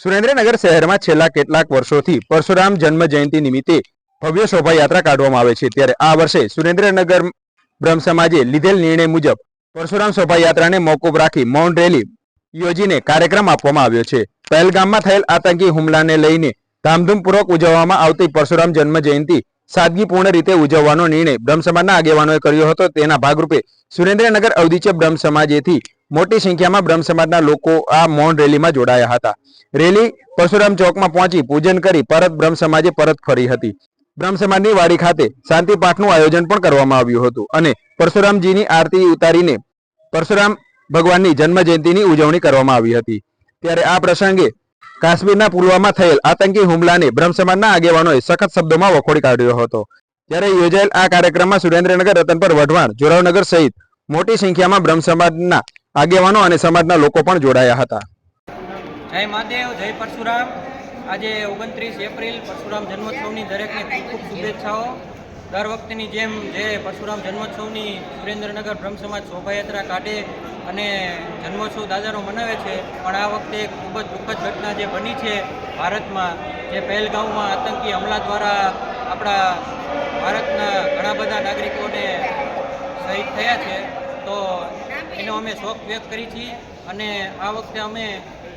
સુરેન્દ્રનગર શહેરમાં છેલ્લા કેટલાક વર્ષોથી પરશુરામ જન્મ જયંતિ નિમિત્તે ભવ્ય શોભાયાત્રા કાઢવામાં આવે છે. ત્યારે આ વર્ષે સુરેન્દ્રનગર બ્રહ્મ સમાજે લીધેલ નિર્ણય મુજબ પરશુરામ શોભાયાત્રાને મોકૂફ રાખી મૌન રેલી યોજીને કાર્યક્રમ આપવામાં આવ્યો છે. પહેલગામમાં થયેલ આતંકી હુમલાને લઈને ધામધૂમપૂર્વક ઉજવવામાં આવતી પરશુરામ જન્મ જયંતિ સાદગીપૂર્ણ રીતે ઉજવવાનો નિર્ણય બ્રહ્મ સમાજના આગેવાનોએ કર્યો હતો. તેના ભાગરૂપે સુરેન્દ્રનગર અવધીચે બ્રહ્મ સમાજેથી મોટી સંખ્યામાં બ્રહ્મ સમાજના લોકો આ મૌન રેલીમાં જોડાયા હતા. રેલી પરશુરામ ચોકમાં પહોંચી પૂજન કરી પરત બ્રહ્મ સમાજે પરત ફરી હતી. બ્રહ્મ સમાજની વાડી ખાતે શાંતિ પાઠનું આયોજન પણ કરવામાં આવ્યું હતું અને પરશુરામજીની આરતી ઉતારીને પરશુરામ ભગવાનની જન્મ જયંતિની ઉજવણી કરવામાં આવી હતી. ત્યારે આ પ્રસંગે કાશ્મીરના પુલવામા થયેલ આતંકી હુમલાને બ્રહ્મ સમાજના આગેવાનોએ સખત શબ્દોમાં વખોડી કાઢ્યો હતો. ત્યારે યોજાયેલ આ કાર્યક્રમમાં સુરેન્દ્રનગર, રતનપર, વઢવાણ, જોરાવનગર સહિત મોટી સંખ્યામાં બ્રહ્મ સમાજના આગેવાનો અને સમાજના લોકો પણ જોડાયા હતા. જય મહાદેવ, જય પરશુરામ. આજે ઓગણત્રીસ એપ્રિલ, પરશુરામ જન્મોત્સવની દરેકને ખૂબ ખૂબ શુભેચ્છાઓ. દર વખતેની જેમ જે પરશુરામ જન્મોત્સવની સુરેન્દ્રનગર બ્રહ્મ સમાજ શોભાયાત્રા કાઢે અને જન્મોત્સવ દાદાનો મનાવે છે. પણ આ વખતે ખૂબ જ દુઃખદ ઘટના જે બની છે ભારતમાં, જે પહેલગાંવમાં આતંકી હમલા દ્વારા આપણા ભારતના ઘણા બધા નાગરિકોને શહીદ થયા છે. તો એનો અમે શોક વ્યક્ત કરી છીએ અને આ વખતે અમે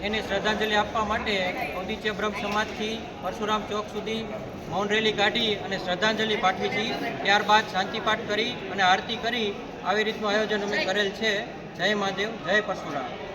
એને શ્રદ્ધાંજલિ આપવા માટે ઔદિત્ય બ્રહ્મ સમાજથી પરશુરામ ચોક સુધી મૌન રેલી કાઢી અને શ્રદ્ધાંજલિ પાઠવી છીએ. ત્યારબાદ શાંતિપાઠ કરી અને આરતી કરી. આવી રીતનું આયોજન અમે કરેલ છે. જય મહાદેવ જય પરશુરામ.